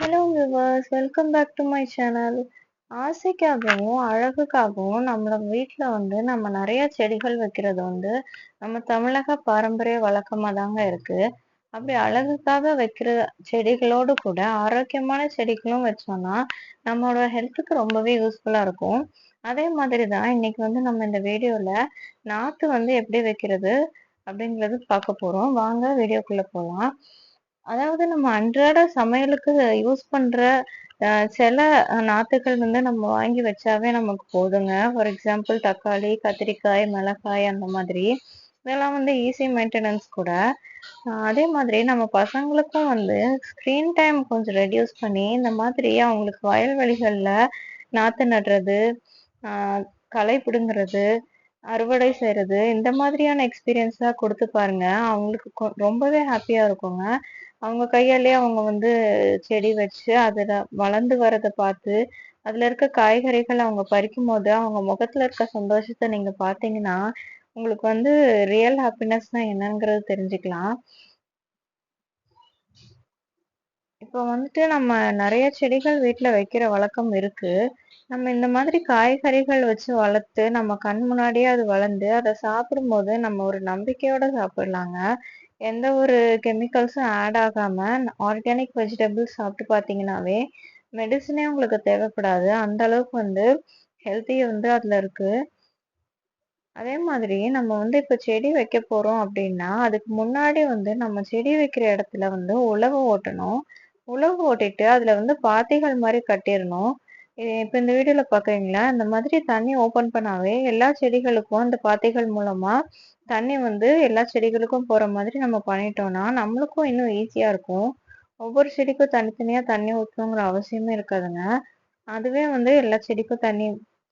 Hello viewers welcome back to my channel ஆசைக்காகவும் அழகுக்காகவும் நம்மள வீட்டில் வந்து நம்ம நிறைய செடிகள் வைக்கிறது வந்து நம்ம தமிழக பாரம்பரிய வழக்கமாக தாங்க இருக்கு. அப்படி அழகுக்காக வைக்கிற செடிகளோடு கூட ஆரோக்கியமான செடிகளும் வச்சோம்னா நம்மளோட ஹெல்த்துக்கு ரொம்பவே யூஸ்ஃபுல்லாக இருக்கும். அதே மாதிரி தான் இன்னைக்கு வந்து நம்ம இந்த வீடியோவில் நாற்று வந்து எப்படி வைக்கிறது அப்படிங்கிறது பார்க்க போகிறோம் வாங்க வீடியோக்குள்ளே போகலாம் அதாவது நம்ம அன்றாட சமையலுக்கு யூஸ் பண்ற அஹ், சில நாத்துக்கள் வந்து நம்ம வாங்கி வச்சாவே நமக்கு போதுங்க. ஃபார் எக்ஸாம்பிள் தக்காளி கத்திரிக்காய் மிளகாய் அந்த மாதிரி. இதெல்லாம் வந்து ஈஸி மெயின்டெனன்ஸ் கூட. அதே மாதிரி நம்ம பசங்களுக்கும் வந்து ஸ்க்ரீன் டைம் கொஞ்சம் ரெடியூஸ் பண்ணி இந்த மாதிரி அவங்களுக்கு வயல்வெளிகள்ல நாத்து நடுறது களை பிடுங்குறது அறுவடை செய்யறது இந்த மாதிரியான எக்ஸ்பீரியன்ஸா கொடுத்து பாருங்க. அவங்களுக்கு கொ- ரொம்பவே ஹாப்பியா இருக்குங்க. அவங்க கையாலே அவங்க வந்து செடி வச்சு அதுல வளர்ந்து வரதை பார்த்து அதுல இருக்க காய்கறிகள் அவங்க பறிக்கும் போது அவங்க முகத்துல இருக்க சந்தோஷத்தை நீங்க பார்த்தீங்கன்னா உங்களுக்கு வந்து ரியல் ஹாப்பினஸ்னா என்னங்கிறது தெரிஞ்சுக்கலாம். இப்போ வந்துட்டு நம்ம நிறைய செடிகள் வீட்டுல வைக்கிற வழக்கம் இருக்கு. நம்ம இந்த மாதிரி காய்கறிகள் வச்சு வளர்த்து நம்ம கண் முன்னாடியே அது வளர்ந்து அதை சாப்பிடும்போது நம்ம ஒரு நம்பிக்கையோட சாப்பிடலாங்க. எந்த ஒரு கெமிக்கல்ஸும் ஆட் ஆகாம ஆர்கானிக் வெஜிடபிள்ஸ் சாப்பிட்டு பார்த்தீங்கன்னாவே மெடிசனே உங்களுக்கு தேவைப்படாது. அந்த அளவுக்கு வந்து ஹெல்த்தி வந்து அதுல இருக்கு. அதே மாதிரி நம்ம வந்து இப்ப செடி வைக்க போறோம் அப்படின்னா அதுக்கு முன்னாடி வந்து நம்ம செடி வைக்கிற இடத்துல வந்து உழவு ஓட்டணும். உழவு ஓட்டிட்டு அதுல வந்து பாத்திகள் மாதிரி கட்டிடணும். இப்ப இந்த வீடியோல பாக்குறீங்களா? இந்த மாதிரி தண்ணி ஓபன் பண்ணாவே எல்லா செடிகளுக்கும் அந்த பாத்திகள் மூலமா தண்ணி வந்து எல்லா செடிகளுக்கும் போற மாதிரி நம்ம பண்ணிட்டோம்னா நம்மளுக்கும் இன்னும் ஈஸியா இருக்கும். ஒவ்வொரு செடிக்கும் தனித்தனியா தண்ணி ஊற்றணுங்கிற அவசியமே இருக்காதுங்க. அதுவே வந்து எல்லா செடிக்கும் தண்ணி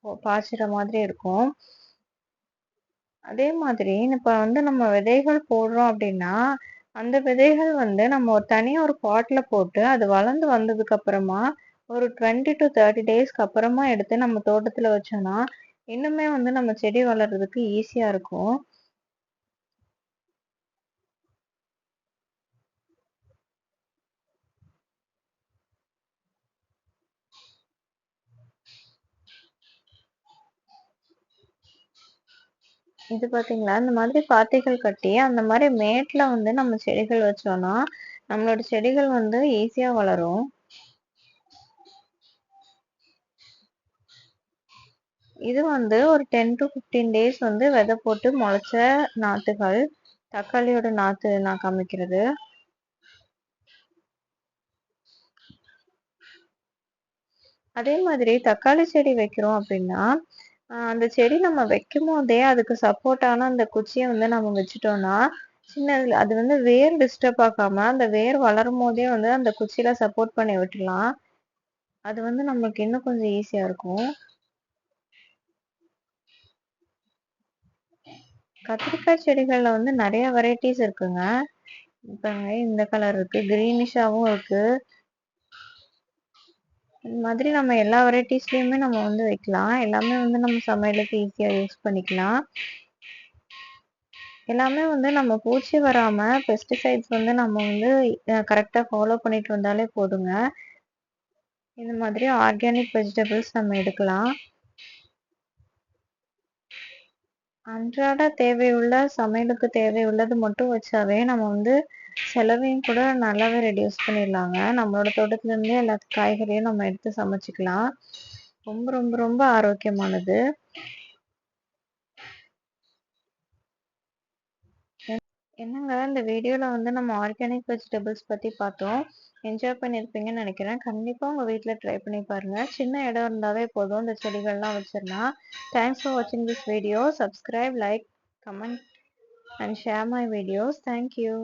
பாய்ச்சிற பாய்ச்சுற மாதிரி இருக்கும். அதே மாதிரி இப்ப வந்து நம்ம விதைகள் போடுறோம் அப்படின்னா அந்த விதைகள் வந்து நம்ம ஒரு தனியா ஒரு பாட்ல போட்டு அது வளர்ந்து வந்ததுக்கு அப்புறமா ஒரு டுவெண்ட்டி டு தேர்ட்டி டேஸ்க்கு அப்புறமா எடுத்து நம்ம தோட்டத்தில் வச்சோம்னா இன்னுமே வந்து நம்ம செடி வளர்றதுக்கு ஈஸியாக இருக்கும். இது பார்த்தீங்களா இந்த மாதிரி பாத்திகள் கட்டி அந்த மாதிரி மேட்டில் வந்து நம்ம செடிகள் வச்சோம்னா நம்மளோட செடிகள் வந்து ஈஸியாக வளரும். இது வந்து ஒரு டென் டு ஃபிஃப்டீன் டேஸ் வந்து விதை போட்டு முளைச்ச நாற்றுகள் தக்காளியோட நாற்று நான் காமிக்கிறது. அதே மாதிரி தக்காளி செடி வைக்கிறோம் அப்படின்னா அந்த செடி நம்ம வைக்கும் போதே அதுக்கு சப்போர்ட்டான அந்த குச்சியை வந்து நம்ம வச்சுட்டோம்னா சின்ன அது வந்து வேர் டிஸ்டர்ப் ஆகாம அந்த வேர் வளரும் போதே வந்து அந்த குச்சியில சப்போர்ட் பண்ணி விட்டுலாம் அது வந்து நம்மளுக்கு இன்னும் கொஞ்சம் ஈஸியா இருக்கும். கத்திரிக்காய் செடிகள்ல வந்து நிறைய வெரைட்டிஸ் இருக்குங்க. பாருங்க இந்த கலர் இருக்கு கிரீனிஷாவும் இருக்கு. இந்த மாதிரி நம்ம எல்லா வெரைட்டிஸ்லயுமே நம்ம வந்து வைக்கலாம். எல்லாமே வந்து நம்ம சமையலுக்கு ஈஸியா யூஸ் பண்ணிக்கலாம். எல்லாமே வந்து நம்ம பூச்சி வராம பெஸ்டிசைட்ஸ் வந்து நம்ம வந்து கரெக்டா ஃபாலோ பண்ணிட்டு வந்தாலே போதுங்க. இந்த மாதிரி ஆர்கானிக் வெஜிடபிள்ஸ் நம்ம எடுக்கலாம். அன்றாட தேவையுள்ள சமையலுக்கு தேவையுள்ளது மட்டும் வச்சாவே நம்ம வந்து செலவையும் கூட நல்லாவே ரெடியூஸ் பண்ணிடலாங்க. நம்மளோட தோட்டத்துலேருந்தே எல்லா காய்கறியும் நம்ம எடுத்து சமைச்சிக்கலாம். ரொம்ப ரொம்ப ரொம்ப ஆரோக்கியமானது. என்னங்க இந்த வீடியோல வந்து நம்ம ஆர்கானிக் வெஜிடபிள்ஸ் பத்தி பார்த்தோம். என்ஜாய் பண்ணியிருப்பீங்கன்னு நினைக்கிறேன். கண்டிப்பா உங்க வீட்டில் ட்ரை பண்ணி பாருங்க. சின்ன இடம் இருந்தாவே போதும். இந்த செடிகள்லாம் வச்சிடலாம் தேங்க்ஸ் ஃபார் வாட்சிங் this video subscribe like comment and share my videos thank you